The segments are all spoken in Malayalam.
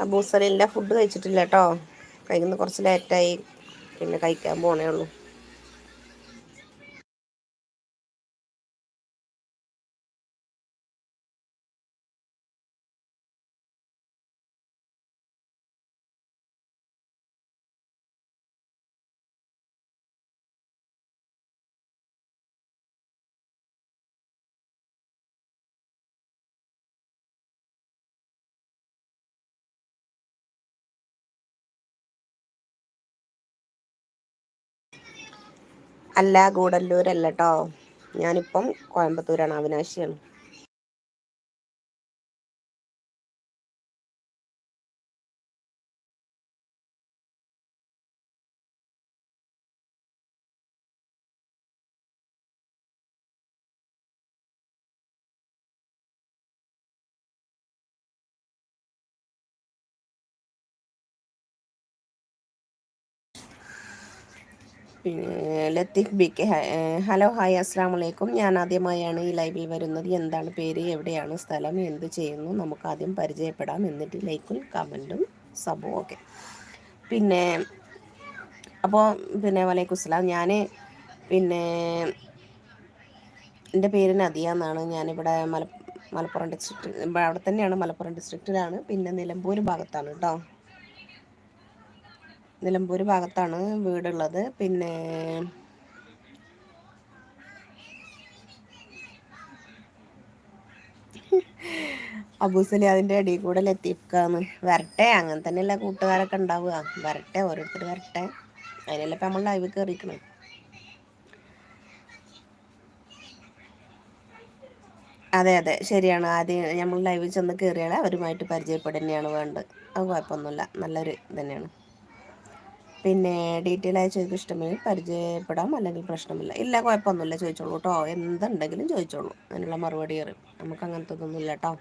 അബൂസലിന്റെ ഫുഡ് കഴിച്ചിട്ടില്ല കേട്ടോ കഴിക്കുന്ന കുറച്ച് ലേറ്റായി പിന്നെ കഴിക്കാൻ പോണേ ഉള്ളൂ. അല്ല ഗൂഡല്ലൂരല്ല കേട്ടോ ഞാനിപ്പം കോയമ്പത്തൂരാണ് അവിനാശിയാണ്. Latheef B K hello hi അസ്സാം വലൈക്കും ഞാൻ ആദ്യമായാണ് ഈ ലൈവിൽ വരുന്നത്. എന്താണ് പേര് എവിടെയാണ് സ്ഥലം എന്ത് ചെയ്യുന്നു? നമുക്ക് ആദ്യം പരിചയപ്പെടാം. എന്നിട്ട് ലൈക്കും കമന്റും സബും ഓക്കെ പിന്നെ അപ്പോൾ പിന്നെ വലൈക്കും സ്ലാം ഞാൻ പിന്നെ എന്റെ പേര് നദിയ എന്നാണ്. ഞാനിവിടെ മല മലപ്പുറം ഡിസ്ട്രിക്റ്റ് അവിടെ തന്നെയാണ് മലപ്പുറം ഡിസ്ട്രിക്റ്റിലാണ്. പിന്നെ നിലമ്പൂർ ഭാഗത്താണ് കേട്ടോ. നിലമ്പൂർ ഭാഗത്താണ് വീടുള്ളത്. പിന്നെ അബൂസലി അതിന്റെ ഇടയിൽ കൂടെ ലത്തീഫ്ക്കാന്ന് വരട്ടെ അങ്ങനെ തന്നെയല്ല കൂട്ടുകാരൊക്കെ ഉണ്ടാവുക. വരട്ടെ ഓരോരുത്തർ വരട്ടെ. അതിനല്ല ഇപ്പം നമ്മൾ ലൈവ് കേറിക്കണം അതെ അതെ ശരിയാണ്. ആദ്യം നമ്മൾ ലൈവിൽ ചെന്ന് കയറിയാൽ അവരുമായിട്ട് പരിചയപ്പെടുന്നതാണ് വേണ്ടത്. അത് കുഴപ്പമൊന്നുമില്ല. നല്ലൊരു തന്നെയാണ്. പിന്നെ ഡീറ്റെയിൽ ആയി ചോദിക്കും ഇഷ്ടമെങ്കിൽ പരിചയപ്പെടാം. അല്ലെങ്കിൽ പ്രശ്നമില്ല. ഇല്ല കുഴപ്പമൊന്നുമില്ല. ചോദിച്ചോളൂ കേട്ടോ എന്തുണ്ടെങ്കിലും ചോദിച്ചോളൂ. അതിനുള്ള മറുപടി അറിയും. നമുക്ക് അങ്ങനത്തെ ഒന്നുമില്ല കേട്ടോ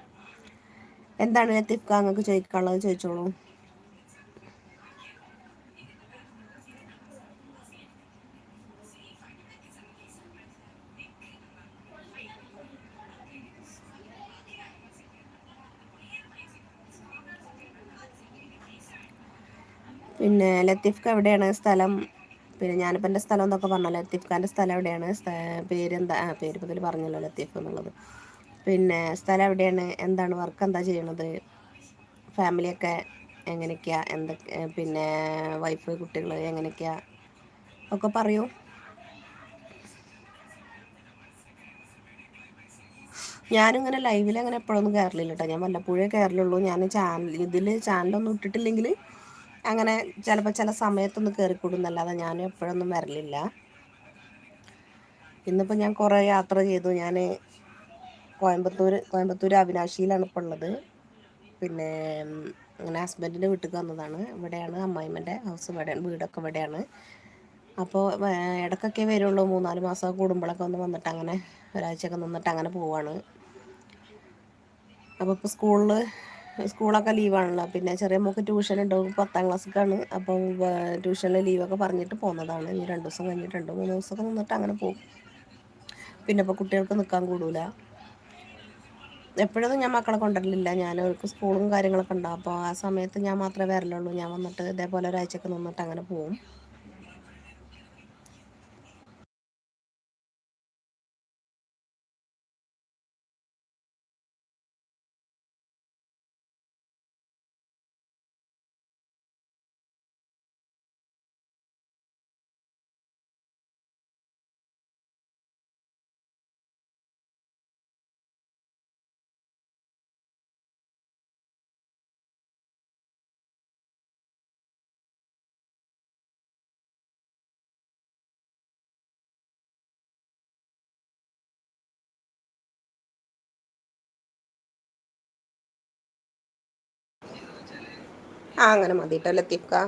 എന്താണ് ലത്തീഫ്ക നിങ്ങൾക്ക് ചോദിക്കാനുള്ളത് ചോദിച്ചോളൂ. പിന്നെ ലത്തീഫ്ക്ക് എവിടെയാണ് സ്ഥലം? പിന്നെ ഞാനിപ്പോൾ എന്റെ സ്ഥലം എന്നൊക്കെ പറഞ്ഞല്ലോ ലത്തീഫ് ഖാന്റെ സ്ഥലം എവിടെയാണ്? പേരെന്താ ആ പേര് ഇതിൽ പറഞ്ഞല്ലോ ലത്തീഫ് എന്നുള്ളത്. പിന്നെ സ്ഥലം എവിടെയാണ്? എന്താണ് വർക്ക് എന്താ ചെയ്യണത്? ഫാമിലിയൊക്കെ എങ്ങനെയൊക്കെയാ? എന്തൊക്കെ പിന്നെ വൈഫ് കുട്ടികൾ എങ്ങനെയൊക്കെയാ? ഒക്കെ പറയൂ. ഞാനിങ്ങനെ ലൈവിൽ അങ്ങനെ എപ്പോഴൊന്നും കയറലില്ല കേട്ടോ ഞാൻ വല്ലപ്പോഴേ കയറലുള്ളൂ ഞാൻ ചാനൽ ഇതിൽ ചാനലൊന്നും ഇട്ടിട്ടില്ലെങ്കിൽ അങ്ങനെ ചിലപ്പോൾ ചില സമയത്തൊന്ന് കയറിക്കൂടുന്നല്ലാതെ ഞാൻ എപ്പോഴൊന്നും വരലില്ല. ഇന്നിപ്പോൾ ഞാൻ കുറേ യാത്ര ചെയ്തു. ഞാൻ കോയമ്പത്തൂർ കോയമ്പത്തൂർ അവിനാശിയിലാണ് ഇപ്പോൾ ഉള്ളത്. പിന്നെ അങ്ങനെ ഹസ്ബൻഡിന്റെ വീട്ടിൽ വന്നതാണ്. ഇവിടെയാണ് അമ്മായിമ്മന്റെ ഹൗസ് ഇവിടെ വീടൊക്കെ ഇവിടെയാണ്. അപ്പോൾ ഇടയ്ക്കൊക്കെ വരുള്ളൂ. മൂന്നാൽ മാസം കൂടുമ്പോഴൊക്കെ ഒന്ന് വന്നിട്ട് അങ്ങനെ ഒരാഴ്ചയൊക്കെ നിന്നിട്ട് അങ്ങനെ പോവാണ്. അപ്പോൾ ഇപ്പോൾ സ്കൂളിൽ സ്കൂളൊക്കെ ലീവാണല്ലോ പിന്നെ ചെറിയ മോൾക്ക് ട്യൂഷൻ ഉണ്ടാവും പത്താം ക്ലാസ്സിലേക്കാണ് അപ്പം ട്യൂഷനിൽ ലീവൊക്കെ പറഞ്ഞിട്ട് പോകുന്നതാണ് ഇനി രണ്ട് ദിവസം കഴിഞ്ഞിട്ട് രണ്ട് മൂന്ന് ദിവസമൊക്കെ നിന്നിട്ട് അങ്ങനെ പോകും. പിന്നെ ഇപ്പോൾ കുട്ടികൾക്ക് നിൽക്കാൻ കൂടൂല. എപ്പോഴൊന്നും ഞാൻ മക്കളെ കൊണ്ടുവരലില്ല. ഞാൻ അവർക്ക് സ്കൂളും കാര്യങ്ങളൊക്കെ ഉണ്ടാവും അപ്പോൾ ആ സമയത്ത് ഞാൻ മാത്രമേ വരലുള്ളൂ. ഞാൻ വന്നിട്ട് ഇതേപോലെ ഒരാഴ്ചയൊക്കെ നിന്നിട്ട് അങ്ങനെ പോകും. ആ അങ്ങനെ മതി കേട്ടോ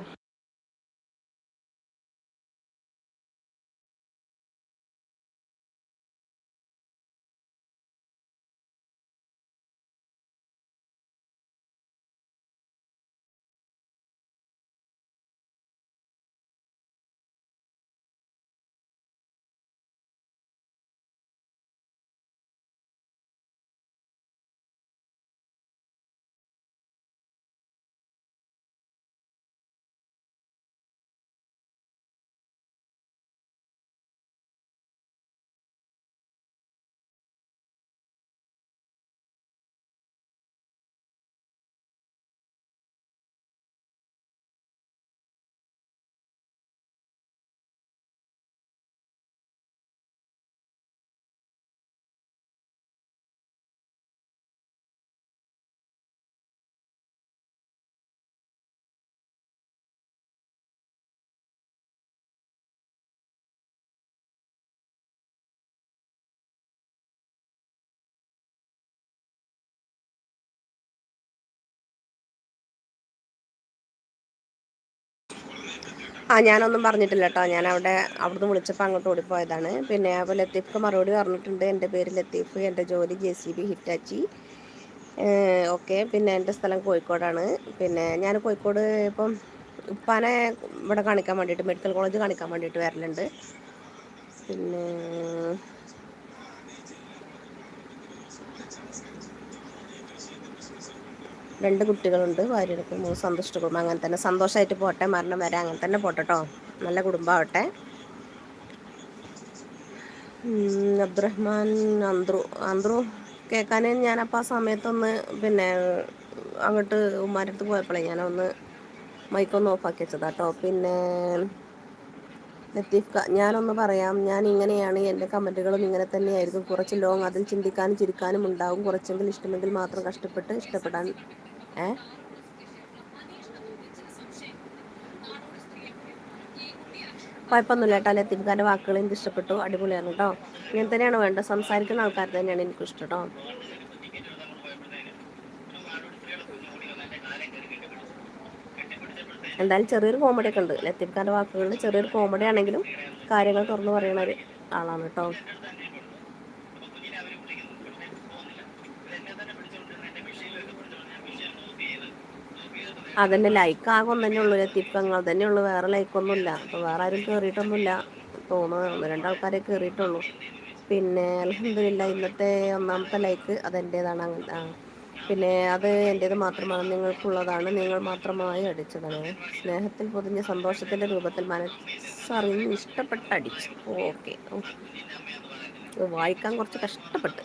ആഹ് ഞാനൊന്നും പറഞ്ഞിട്ടില്ല കേട്ടോ. ഞാൻ അവിടെ അവിടുന്ന് വിളിച്ചപ്പോൾ അങ്ങോട്ട് ഓടിപ്പോയതാണ്. പിന്നെ അപ്പോൾ ലത്തീഫ്ക്ക് മറുപടി പറഞ്ഞിട്ടുണ്ട്. എന്റെ പേര് ലത്തീഫ് എന്റെ ജോലി J C B Hitachi. Okay. പിന്നെ എന്റെ സ്ഥലം കോഴിക്കോടാണ്. പിന്നെ ഞാൻ കോഴിക്കോട് ഇപ്പം ഉപ്പാനെ ഇവിടെ കാണിക്കാൻ വേണ്ടിയിട്ട് മെഡിക്കൽ കോളേജ് കാണിക്കാൻ വേണ്ടിയിട്ട് വരലുണ്ട്. പിന്നെ രണ്ട് കുട്ടികളുണ്ട് ഭാര്യക്കും മൂന്ന് സന്തുഷ്ട കുടുംബം അങ്ങനെ തന്നെ സന്തോഷമായിട്ട് പോട്ടെ മരണം വരെ അങ്ങനെ തന്നെ പോട്ടെട്ടോ നല്ല കുടുംബമാവട്ടെ. അബ്ദുറഹ്മാൻ അന്ത്രു അന്ത്രു കേൾക്കാൻ ഞാനപ്പോൾ ആ സമയത്തൊന്ന് പിന്നെ അങ്ങോട്ട് ഉമ്മാന്റെ അടുത്ത് പോയപ്പോഴേ ഞാനൊന്ന് മൈക്കൊന്ന് ഓഫാക്കി വെച്ചതാട്ടോ പിന്നെ ലത്തീഫ് ഞാനൊന്ന് പറയാം ഞാൻ ഇങ്ങനെയാണ് എന്റെ കമന്റുകളും ഇങ്ങനെ തന്നെയായിരിക്കും. കുറച്ച് ലോങ് അതിൽ ചിന്തിക്കാനും ചിരിക്കാനും ഉണ്ടാവും. കുറച്ചെങ്കിലും ഇഷ്ടമെങ്കിൽ മാത്രം കഷ്ടപ്പെട്ട് ഇഷ്ടപ്പെടാൻ ഏ? കുഴപ്പമൊന്നുമില്ല കേട്ടോ. ലത്തീഫ്ഖാന്റെ വാക്കുകൾ എനിക്ക് ഇഷ്ടപ്പെട്ടു. അടിപൊളിയാണ് കേട്ടോ. ഇങ്ങനെ തന്നെയാണ് വേണ്ടത്. സംസാരിക്കുന്ന ആൾക്കാർ തന്നെയാണ് എനിക്കിഷ്ടം കേട്ടോ. എന്തായാലും ചെറിയൊരു കോമഡി ഒക്കെ ഉണ്ട്. ലത്തീഫ് ഖാന്റെ വാക്കുകളിൽ ചെറിയൊരു കോമഡി ആണെങ്കിലും കാര്യങ്ങൾ തുറന്നു പറയുന്ന ഒരു ആളാണ് കേട്ടോ. അതന്നെ ലൈക്ക് ആകെ തന്നെ ഉള്ളൂ ലത്തീഫ് അങ്ങൾ തന്നെ ഉള്ളൂ വേറെ ലൈക്കൊന്നുമില്ല. അപ്പോൾ വേറെ ആരും കയറിയിട്ടൊന്നുമില്ല തോന്നുന്നു. ഒന്ന് രണ്ടാൾക്കാരെ കയറിയിട്ടുള്ളൂ പിന്നെ അലഹമില്ല ഇന്നത്തെ ഒന്നാമത്തെ ലൈക്ക് അതെന്റേതാണ്. അങ്ങനെ പിന്നെ അത് എന്റേത് മാത്രമാണ് നിങ്ങൾക്കുള്ളതാണ് നിങ്ങൾ മാത്രമായി അടിച്ചതാണ്. സ്നേഹത്തിൽ പൊതിഞ്ഞ സന്തോഷത്തിന്റെ രൂപത്തിൽ മനസ്സറിഞ്ഞ് ഇഷ്ടപ്പെട്ട് അടിച്ചു. ഓക്കെ. വായിക്കാൻ കുറച്ച് കഷ്ടപ്പെട്ട്.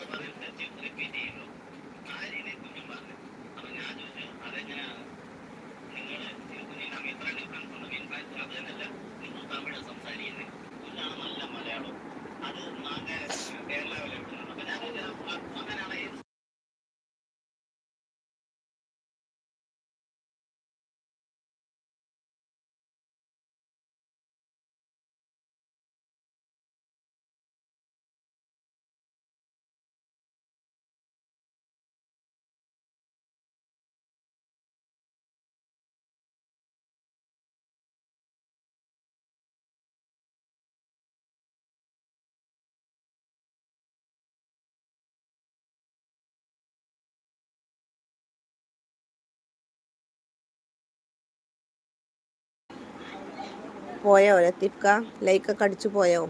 പോയോ? ലത്തീഫ്ക ലൈക്കൊക്കെ അടിച്ചു പോയോ?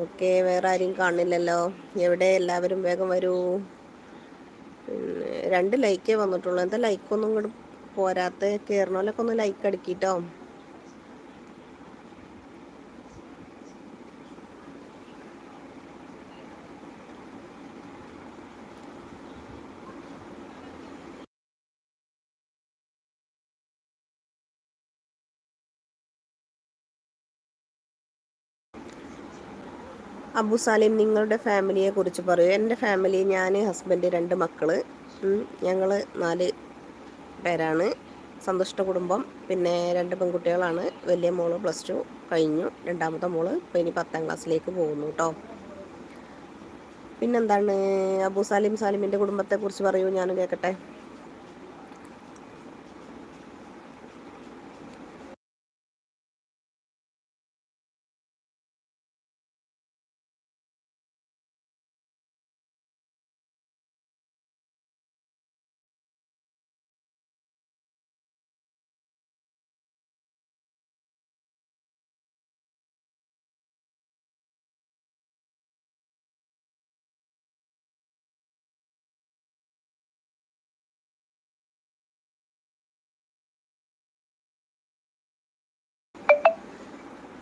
ഓക്കെ വേറെ ആരും കാണില്ലല്ലോ. എവിടെ? എല്ലാവരും വേഗം വരൂ. രണ്ട് ലൈക്കേ വന്നിട്ടുള്ളൂ. എന്താ ലൈക്കൊന്നും ഇങ്ങോട്ട് പോരാത്ത കയറണോലൊക്കെ ഒന്ന് ലൈക്ക് അടിക്കിട്ടോ അബു സാലിം നിങ്ങളുടെ ഫാമിലിയെ കുറിച്ച് പറയൂ. എന്റെ ഫാമിലി ഞാൻ ഹസ്ബൻഡ് രണ്ട് മക്കൾ ഞങ്ങൾ നാല് പേരാണ്. സന്തുഷ്ട കുടുംബം പിന്നെ രണ്ട് പെൺകുട്ടികളാണ്. വലിയ മോൾ പ്ലസ് ടു കഴിഞ്ഞു. രണ്ടാമത്തെ മോൾ ഇപ്പം ഇനി പത്താം ക്ലാസ്സിലേക്ക് പോകുന്നു കേട്ടോ പിന്നെന്താണ്? അബു സാലിം സാലിമിന്റെ കുടുംബത്തെക്കുറിച്ച് പറയൂ. ഞാൻ കേൾക്കട്ടെ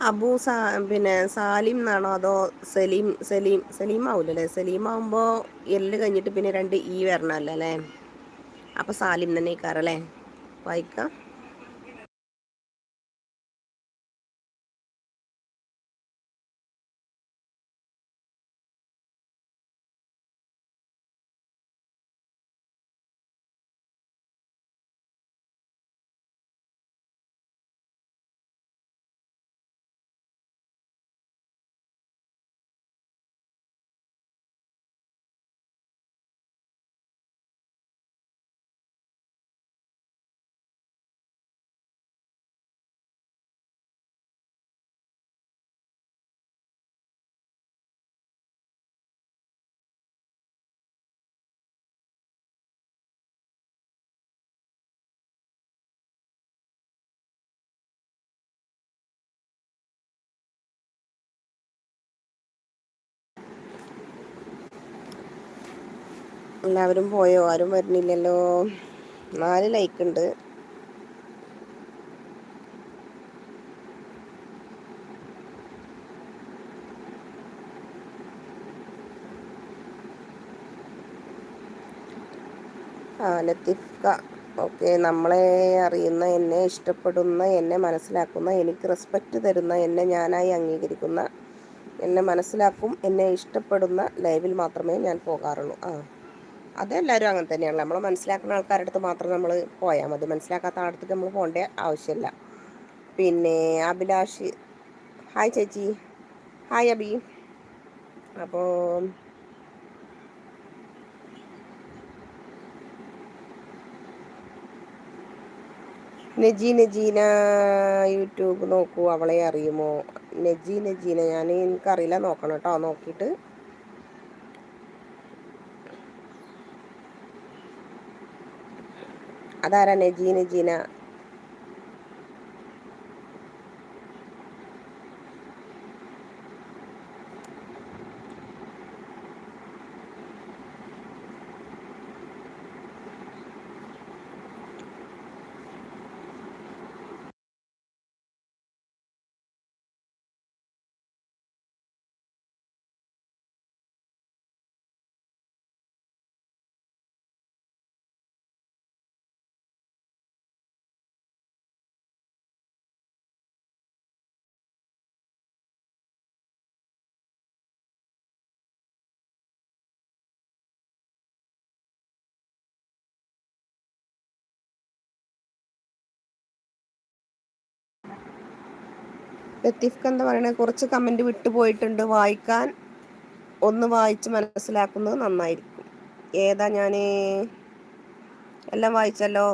അബു സാ പിന്നെ സാലിം എന്നാണോ അതോ സലീം സലീം സലീം ആവില്ലല്ലേ സലീം ആവുമ്പോൾ എല്ല് കഴിഞ്ഞിട്ട് പിന്നെ രണ്ട് ഈ വരണമല്ലോ അല്ലേ? അപ്പോൾ സാലിം തന്നെ ഇക്കാറല്ലേ വായിക്കാം. എല്ലാവരും പോയോ? ആരും വരുന്നില്ലല്ലോ. നാല് ലൈക്ക് ഉണ്ട്. ആ ലത്തിഫ ഓക്കെ നമ്മളെ അറിയുന്ന എന്നെ ഇഷ്ടപ്പെടുന്ന എന്നെ മനസ്സിലാക്കുന്ന എനിക്ക് റെസ്പെക്റ്റ് തരുന്ന എന്നെ ഞാനായി അംഗീകരിക്കുന്ന എന്നെ മനസ്സിലാക്കും എന്നെ ഇഷ്ടപ്പെടുന്ന ലൈവിൽ മാത്രമേ ഞാൻ പോകാറുള്ളൂ. ആ. അതെല്ലാവരും അങ്ങനെ തന്നെയാണ്. നമ്മൾ മനസ്സിലാക്കുന്ന ആൾക്കാരുടെ അടുത്ത് മാത്രം നമ്മൾ പോയാൽ മതി. മനസ്സിലാക്കാത്ത ആളടുത്തേക്ക് നമ്മൾ പോകേണ്ട ആവശ്യമില്ല. പിന്നെ അഭിലാഷ് ഹായ് ചേച്ചി. ഹായ് അബി. അപ്പോൾ നജി നജീന യൂട്യൂബ് നോക്കൂ. അവളെ അറിയുമോ? നജി നജീന. ഞാൻ എനിക്കറിയില്ല. നോക്കണം കേട്ടോ. നോക്കിയിട്ട് അതാരാ ജീന നജീന ലത്തീഫ്ക്ക് എന്താ പറയണേ? കുറച്ച് കമന്റ് വിട്ടുപോയിട്ടുണ്ട് വായിക്കാൻ ഒന്ന് വായിച്ച് മനസ്സിലാക്കുന്നത് നന്നായിരിക്കും. ഏതാ ഞാൻ എല്ലാം വായിച്ചല്ലോ?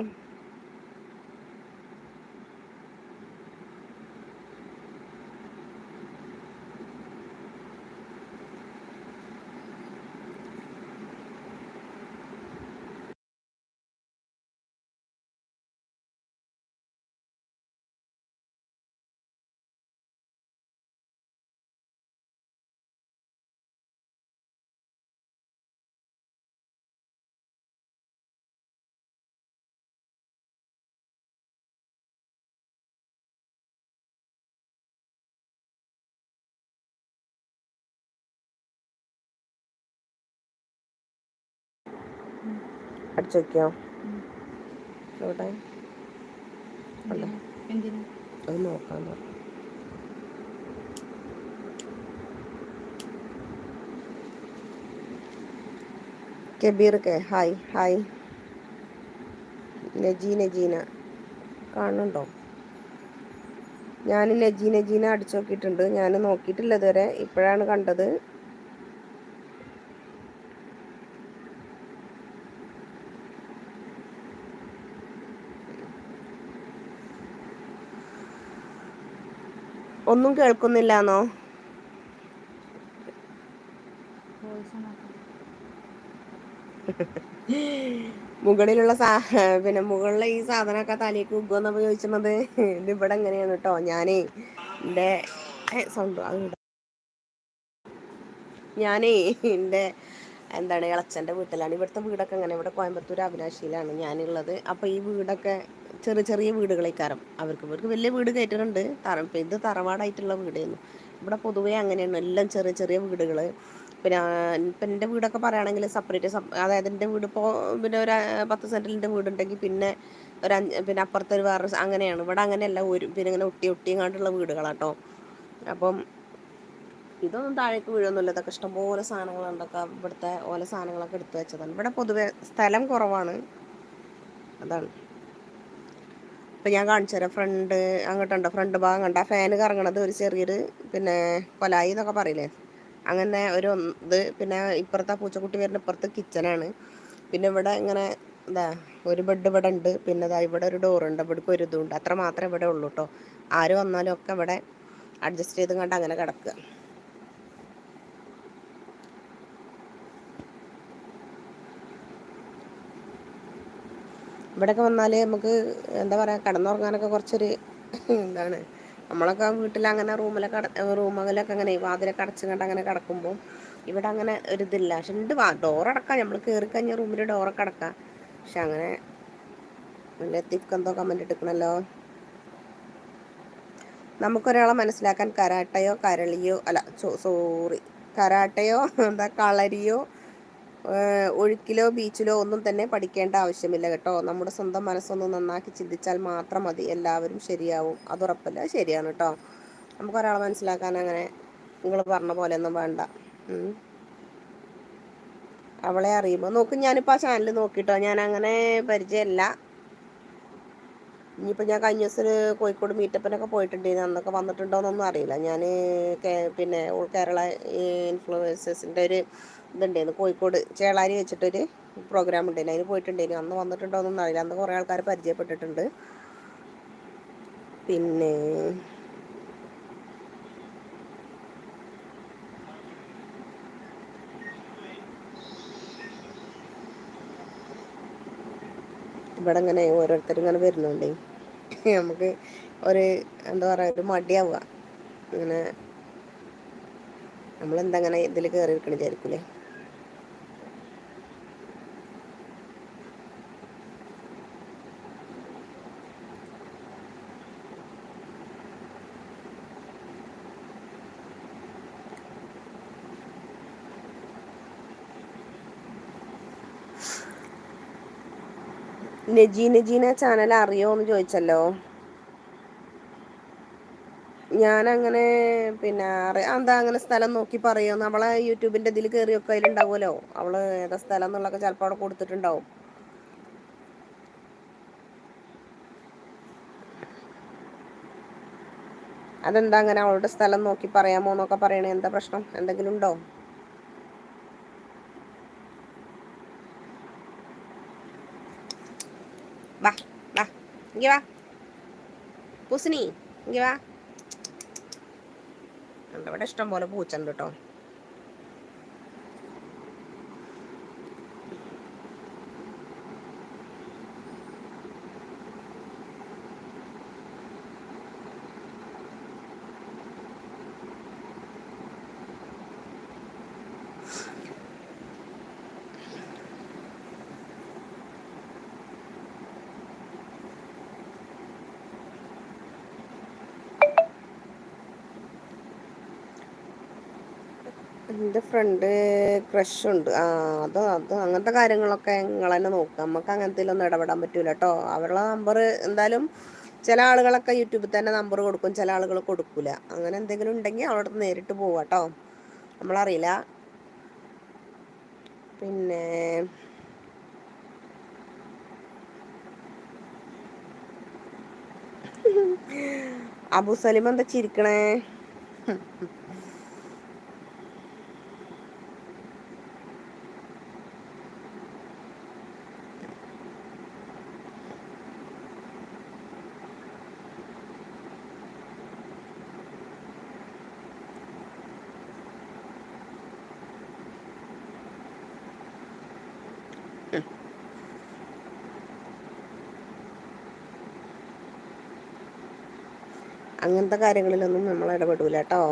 അടിച്ചു നോക്കിയോ എവിടെ? അത് നോക്കാൻ Kabeer K hi hi. Naji Najeena. കാണുന്നുണ്ടോ? ഞാൻ നജീ നജീന അടിച്ചു നോക്കിയിട്ടുണ്ട്. ഞാൻ നോക്കിയിട്ടില്ല ഇതുവരെ. ഇപ്പോഴാണ് കണ്ടത്. ഒന്നും കേൾക്കുന്നില്ലാന്നോ? മുകളിലുള്ള സാ പിന്നെ മുകളിലെ ഈ സാധനമൊക്കെ തലേക്ക് ഉഗ്ഗെന്നപ്പോൾ ചോദിച്ചത് ഇത് ഇവിടെ എങ്ങനെയാണ് കേട്ടോ ഞാനേ എന്റെ സൗണ്ട് ഞാനേ എന്റെ എന്താണ് ഇളച്ചന്റെ വീട്ടിലാണ്. ഇവിടുത്തെ വീടൊക്കെ അങ്ങനെ ഇവിടെ കോയമ്പത്തൂർ അവിനാശിയിലാണ് ഞാനുള്ളത്. അപ്പോൾ ഈ വീടൊക്കെ ചെറിയ ചെറിയ വീടുകളേക്കാരം. അവർക്ക് ഇവർക്ക് വലിയ വീട് കയറ്റുന്നുണ്ട് തറ ഇത് തറവാടായിട്ടുള്ള വീടായിരുന്നു ഇവിടെ പൊതുവേ അങ്ങനെയാണ്. എല്ലാം ചെറിയ ചെറിയ വീടുകൾ പിന്നെ ഇപ്പം എന്റെ വീടൊക്കെ പറയുകയാണെങ്കിൽ സെപ്പറേറ്റ് അതായത് എന്റെ വീട് ഇപ്പോൾ പിന്നെ ഒരു പത്ത് സെന്റിലിന്റെ വീടുണ്ടെങ്കിൽ പിന്നെ ഒരു അഞ്ച് പിന്നെ അപ്പുറത്തൊരു വേറെ അങ്ങനെയാണ്. ഇവിടെ അങ്ങനെയല്ല ഒരു പിന്നെ ഇങ്ങനെ ഒട്ടി ഒട്ടിയും കണ്ടുള്ള വീടുകളാട്ടോ. അപ്പം ഇതൊന്നും താഴേക്ക് വീഴൊന്നുമില്ല. ഇതൊക്കെ ഇഷ്ടംപോലെ സാധനങ്ങളുണ്ടൊക്കെ ഇവിടുത്തെ ഓല സാധനങ്ങളൊക്കെ എടുത്തു വെച്ചതാണ്. ഇവിടെ പൊതുവെ സ്ഥലം കുറവാണ്. അതാണ്. ഇപ്പം ഞാൻ കാണിച്ചു തരാം. ഫ്രണ്ട് അങ്ങോട്ടുണ്ട് ഫ്രണ്ട് ഭാഗം കണ്ട? ഫാൻ കറങ്ങണത് ഒരു ചെറിയൊരു പിന്നെ കൊലായി എന്നൊക്കെ പറയില്ലേ? അങ്ങനെ ഒരു ഇത് പിന്നെ ഇപ്പുറത്തെ പൂച്ചക്കുട്ടി വരുന്ന ഇപ്പുറത്ത് കിച്ചനാണ് പിന്നെ ഇവിടെ ഇങ്ങനെ എന്താ ഒരു ബെഡ് ഇവിടെ ഉണ്ട്. പിന്നെ ഇതാ ഇവിടെ ഒരു ഡോറുണ്ട് ഇവിടേക്ക് ഒരു ഇതുണ്ട് അത്ര മാത്രമേ ഇവിടെ ഉള്ളൂ കേട്ടോ ആര് വന്നാലും ഒക്കെ ഇവിടെ അഡ്ജസ്റ്റ് ചെയ്ത് കണ്ട് അങ്ങനെ കിടക്കുക. ഇവിടെയൊക്കെ വന്നാൽ നമുക്ക് എന്താ പറയുക കിടന്നുറങ്ങാനൊക്കെ കുറച്ചൊരു എന്താണ് നമ്മളൊക്കെ വീട്ടിൽ അങ്ങനെ റൂമിലൊക്കെ റൂമുകളിലൊക്കെ അങ്ങനെ വാതിലൊക്കെ അടച്ചു കണ്ട് അങ്ങനെ കിടക്കുമ്പോൾ ഇവിടെ അങ്ങനെ ഒരു ഇതില്ല. പക്ഷെ ഉണ്ട് ഡോറടക്കാം നമ്മൾ കയറി കഴിഞ്ഞാൽ റൂമിൽ ഡോറൊക്കെ അടക്കാം. പക്ഷെ അങ്ങനെ നല്ല തിക്കെന്തോ കമന്റ് എടുക്കണല്ലോ നമുക്കൊരാളെ മനസ്സിലാക്കാൻ കരാട്ടയോ കരളിയോ അല്ല സോറി കരാട്ടയോ എന്താ കളരിയോ ഒഴുക്കിലോ ബീച്ചിലോ ഒന്നും തന്നെ പഠിക്കേണ്ട ആവശ്യമില്ല കേട്ടോ. നമ്മുടെ സ്വന്തം മനസ്സൊന്ന് നന്നാക്കി ചിന്തിച്ചാൽ മാത്രം മതി. എല്ലാവരും ശരിയാവും. അത് ഉറപ്പല്ല. ശരിയാണ് കേട്ടോ. നമുക്ക് ഒരാളെ മനസ്സിലാക്കാൻ അങ്ങനെ നിങ്ങൾ പറഞ്ഞ പോലെ ഒന്നും വേണ്ട അവളെ അറിയുമ്പോൾ നോക്കും ഞാനിപ്പോൾ ആ ചാനൽ നോക്കിട്ടോ. ഞാൻ അങ്ങനെ പരിചയമല്ല ഇനിയിപ്പോൾ ഞാൻ കഴിഞ്ഞ ദിവസം കോഴിക്കോട് മീറ്റപ്പിനൊക്കെ പോയിട്ടുണ്ടായിരുന്നു. അന്നൊക്കെ വന്നിട്ടുണ്ടോയെന്നൊന്നും അറിയില്ല. ഞാൻ പിന്നെ ഓൾ കേരള ഇൻഫ്ലുവൻസേഴ്സിന്റെ ഒരു ഇതുണ്ടായിരുന്നു കോഴിക്കോട് ചേളാരി വെച്ചിട്ടൊരു പ്രോഗ്രാം ഉണ്ടായിരുന്നു അതിന് പോയിട്ടുണ്ടായിരുന്നു അന്ന് വന്നിട്ടുണ്ടോയെന്നൊന്നും അറിയില്ല. അന്ന് കുറേ ആൾക്കാർ പരിചയപ്പെട്ടിട്ടുണ്ട്. പിന്നെ ഇവിടെ ഇങ്ങനെ ഓരോരുത്തരും ഇങ്ങനെ വരുന്നുണ്ടേ നമുക്ക് ഒരു എന്താ പറയുക ഒരു മടിയാവുക. ഇങ്ങനെ നമ്മളെന്താ അങ്ങനെ ഇതിൽ കയറി ഇരിക്കണ വിചാരിക്കൂലേ? നജീ ജീന ചാനൽ അറിയോ എന്ന് ചോദിച്ചല്ലോ. ഞാൻ അങ്ങനെ പിന്നെ എന്താ അങ്ങനെ സ്ഥലം നോക്കി പറയോ നമ്മളെ യൂട്യൂബിന്റെ ഇതിൽ കയറിയൊക്കെ അതിലുണ്ടാവുമല്ലോ. അവൾ ഏതാ സ്ഥലം എന്നുള്ളൊക്കെ ചിലപ്പോൾ അവിടെ കൊടുത്തിട്ടുണ്ടാവും. അതെന്താ അങ്ങനെ അവളുടെ സ്ഥലം നോക്കി പറയാമോ എന്നൊക്കെ പറയണേ? എന്താ പ്രശ്നം? എന്തെങ്കിലും ഉണ്ടോ വാ വാ ഇങ്ങ வா. പൂസിനി ഇങ്ങ വാ ഇവിടെ ഇഷ്ടം പോലെ പൂച്ചണ്ട് കേട്ടോ എന്റെ ഫ്രണ്ട് ക്രഷ് ഉണ്ട്. ആ അത് അത് അങ്ങനത്തെ കാര്യങ്ങളൊക്കെ നിങ്ങൾ തന്നെ നോക്കുക നമുക്ക് അങ്ങനത്തെ ഒന്നും ഇടപെടാൻ പറ്റൂല കേട്ടോ അവരുടെ നമ്പർ എന്തായാലും ചില ആളുകളൊക്കെ യൂട്യൂബിൽ തന്നെ നമ്പർ കൊടുക്കും. ചില ആളുകൾ കൊടുക്കൂല. അങ്ങനെ എന്തെങ്കിലും ഉണ്ടെങ്കിൽ അവിടെ നേരിട്ട് പോവാം കേട്ടോ നമ്മളറിയില്ല. പിന്നെ അബു സലിം എന്താ ചിരിക്കണേ? അങ്ങനത്തെ കാര്യങ്ങളിലൊന്നും നമ്മൾ ഇടപെടൂല കേട്ടോ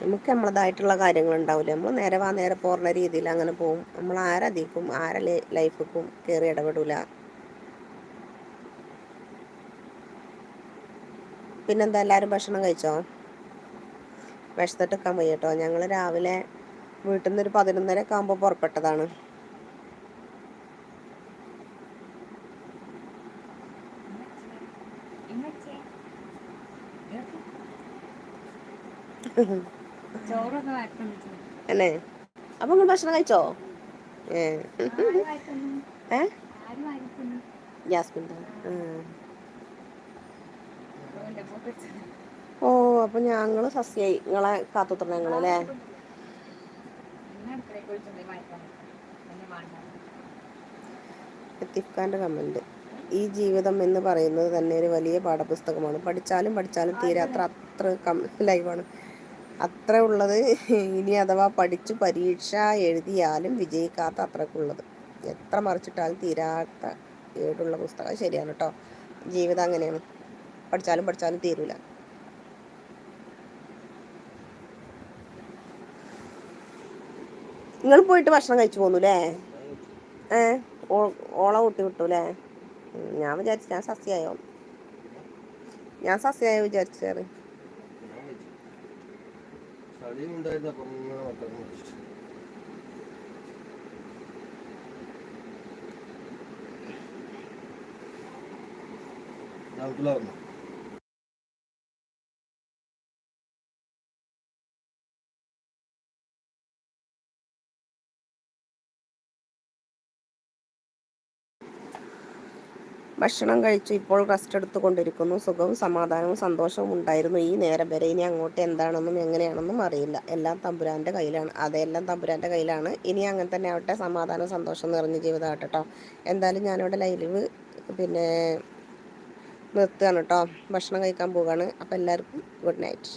നമുക്ക് നമ്മളതായിട്ടുള്ള കാര്യങ്ങൾ ഉണ്ടാവില്ല നമ്മൾ നേരെ വാ നേരെ പോരുന്ന രീതിയിൽ അങ്ങനെ പോവും. നമ്മൾ ആരധിക്കും ആരെ ലൈഫിക്കും കയറി ഇടപെടൂല. പിന്നെന്താ എല്ലാവരും ഭക്ഷണം കഴിച്ചോ? വിശന്നിട്ട് വയ്യ കേട്ടോ ഞങ്ങൾ രാവിലെ വീട്ടിൽ നിന്ന് ഒരു പതിനൊന്നരക്കെ ആകുമ്പോൾ പുറപ്പെട്ടതാണ്. അല്ലേ അപ്പൊ നിങ്ങൾ ഭക്ഷണം കഴിച്ചോ? ഏ. ജാസ്മിൻ ഓ അപ്പൊ ഞങ്ങൾ സസ്യായി. നിങ്ങളെ കാത്തുത്ര ഞങ്ങളല്ലേ ലത്തീഫ്ഖാന്റെ കമന്റ്. ഈ ജീവിതം എന്ന് പറയുന്നത് തന്നെ ഒരു വലിയ പാഠപുസ്തകമാണ്. പഠിച്ചാലും പഠിച്ചാലും തീരാത്ര അത്ര ലൈവാണ് അത്ര ഉള്ളത്. ഇനി അഥവാ പഠിച്ചു പരീക്ഷ എഴുതിയാലും വിജയിക്കാത്ത അത്രക്കുള്ളത്. എത്ര മറിച്ചിട്ടാലും തീരാത്ത ഏടുള്ള പുസ്തകം ശരിയാണ് കേട്ടോ ജീവിതം അങ്ങനെയാണ്. പഠിച്ചാലും പഠിച്ചാലും തീരൂല. നിങ്ങൾ പോയിട്ട് ഭക്ഷണം കഴിച്ചു പോന്നു ഏ? ഓള കൂട്ടി വിട്ടു ഞാൻ വിചാരിച്ചു ഞാൻ സസ്യായോ? ഞാൻ സസ്യായോ വിചാരിച്ചാറ്. ചളിയും ഉണ്ടായിരുന്നു അപ്പം ഇങ്ങനെ മക്കളെ കുടിച്ചു. നാട്ടിൽ വരണം ഭക്ഷണം കഴിച്ച് ഇപ്പോൾ റെസ്റ്റ് എടുത്തുകൊണ്ടിരിക്കുന്നു. സുഖവും സമാധാനവും സന്തോഷവും ഉണ്ടായിരുന്നു. ഈ നേരം വരെ ഇനി അങ്ങോട്ട് എന്താണെന്നും എങ്ങനെയാണെന്നും അറിയില്ല. എല്ലാം തമ്പുരാന്റെ കയ്യിലാണ്. അതെല്ലാം തമ്പുരാന്റെ കയ്യിലാണ്. ഇനി അങ്ങനെ തന്നെ ആവട്ടെ. സമാധാനം സന്തോഷം നിറഞ്ഞ ജീവിതമാകട്ടെ കേട്ടോ എന്തായാലും ഞാനിവിടെ ലൈവ് പിന്നെ നിർത്തുകയാണ് കേട്ടോ ഭക്ഷണം കഴിക്കാൻ പോവുകയാണ്. അപ്പോൾ എല്ലാവർക്കും ഗുഡ് നൈറ്റ്